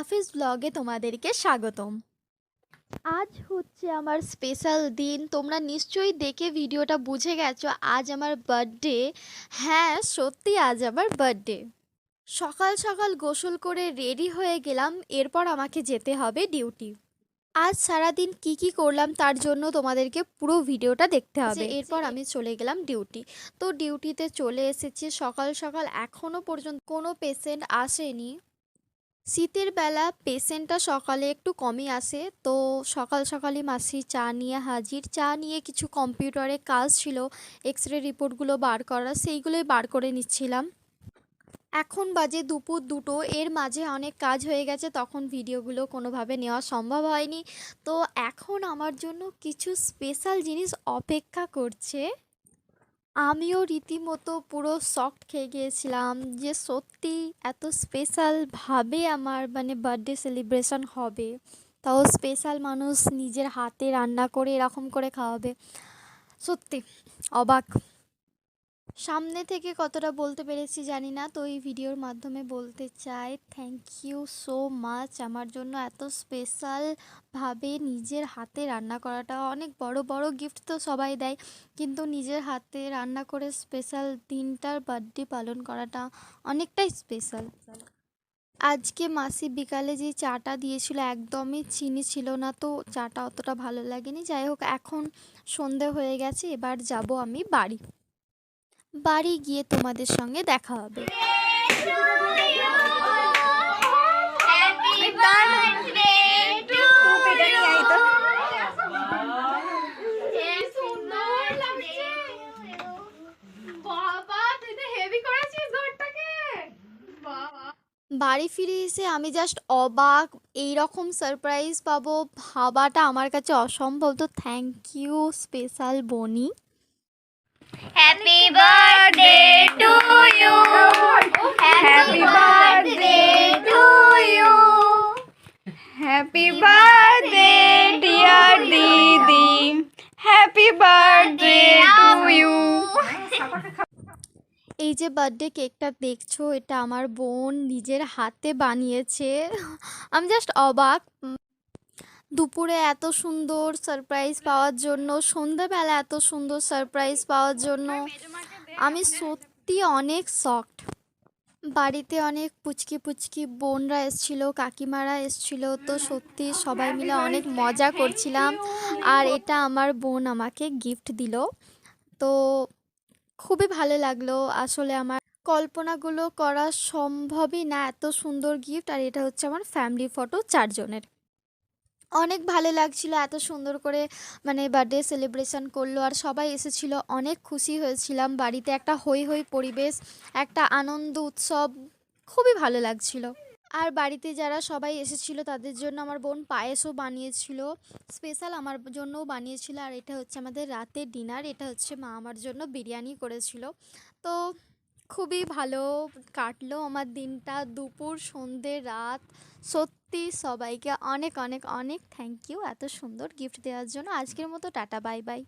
Office ব্লগে তোমাদেরকে স্বাগতম। আজ হচ্ছে আমার স্পেশাল দিন তোমরা নিশ্চয়ই দেখে ভিডিওটা বুঝে গেছো আজ আমার বার্থডে হ্যাঁ সত্যি আজ আমার বার্থডে সকাল সকাল গোসল করে রেডি হয়ে গেলাম এরপর আমাকে যেতে হবে ডিউটি আজ সারাদিন কি কি করলাম তার জন্য তোমাদেরকে পুরো ভিডিওটা দেখতে হবে। এরপর আমি চলে গেলাম ডিউটি তো ডিউটিতে চলে এসেছি সকাল সকাল এখনও পর্যন্ত কোনো পেশেন্ট আসেনি। শীতের বেলা পেশেন্টটা সকালে একটু কমই আসে। তো সকাল সকালই মাসি চা নিয়ে হাজির। চা নিয়ে কিছু কম্পিউটারে কাজ ছিল এক্স রে রিপোর্টগুলো বার করা, সেইগুলোই বার করে নিচ্ছিলাম। এখন বাজে দুপুর দুটো, এর মাঝে অনেক কাজ হয়ে গেছে, তখন ভিডিওগুলো কোনোভাবে নেওয়া সম্ভব হয়নি। তো এখন আমার জন্য কিছু স্পেশাল জিনিস অপেক্ষা করছে। আমিও রীতিমতো পুরো সফট খেয়ে গিয়েছিলাম যে সত্যি এত স্পেশালভাবে আমার মানে বার্থডে সেলিব্রেশন হবে। তাও স্পেশাল মানুষ নিজের হাতে রান্না করে এরকম করে খাওয়াবে। সত্যি, অবাক। সামনে থেকে কতটা বলতে পেরেছি জানি না, তো এই ভিডিওর মাধ্যমে বলতে চাই থ্যাংক ইউ সো মাচ আমার জন্য এত স্পেশালভাবে নিজের হাতে রান্না করাটা অনেক বড় বড় গিফট তো সবাই দেয়, কিন্তু নিজের হাতে রান্না করে স্পেশাল দিনটার বার্থডে পালন করাটা অনেকটাই স্পেশাল আজকে মাসি বিকালে যে চাটা দিয়েছিল একদমই চিনি ছিল না, তো চাটা অতটা ভালো লাগেনি। যাই হোক, এখন সন্ধে হয়ে গেছে, এবার যাব আমি বাড়ি। বাড়ি গিয়ে তোমাদের সঙ্গে দেখা হবে। বাড়ি ফিরে এসে আমি জাস্ট অবাক এই রকম সারপ্রাইজ পাবো, ভাবাটা আমার কাছে অসম্ভব। তো thank you special Boni. Happy birthday to you. Happy birthday to you. Happy birthday dear দিদি হ্যাপি বার্থডে টু ইউ এই যে বার্থডে কেকটা দেখছ এটা আমার বোন নিজের হাতে বানিয়েছে। আমি জাস্ট অবাক। দুপুরে এত সুন্দর সারপ্রাইজ পাওয়ার জন্য, সন্ধেবেলা এত সুন্দর সারপ্রাইজ পাওয়ার জন্য। আমি সত্যি অনেক শকড বাড়িতে অনেক পুচকি পুচকি বোনরা এসছিল, কাকিমারা এসছিল, তো সত্যি সবাই মিলে অনেক মজা করছিলাম। আর এটা আমার বোন আমাকে গিফট দিল। তো খুবই ভালো লাগল। আসলে আমার কল্পনাগুলো করা সম্ভবই না, এত সুন্দর গিফট আর এটা হচ্ছে আমার ফ্যামিলি ফটো চারজনের। অনেক ভালো লাগছিল, এত সুন্দর করে মানে বার্থডে সেলিব্রেশন করল আর সবাই এসেছিল, অনেক খুশি হয়েছিলাম। বাড়িতে একটা হই হই পরিবেশ, একটা আনন্দ, উৎসব, খুবই ভালো লাগছিল। আর বাড়িতে যারা সবাই এসেছিল, তাদের জন্য আমার বোন পায়েসও বানিয়েছিল স্পেশাল আমার জন্যও বানিয়েছিল। আর এটা হচ্ছে আমাদের রাতের ডিনার এটা হচ্ছে মা আমার জন্য বিরিয়ানি করেছিল। তো খুবই ভালো কাটলো আমার দিনটা। দুপুর, সন্ধে, রাত, সত্যি সবাইকে অনেক অনেক অনেক থ্যাংক ইউ এত সুন্দর গিফট দেওয়ার জন্য। আজকের মতো টাটা বাই বাই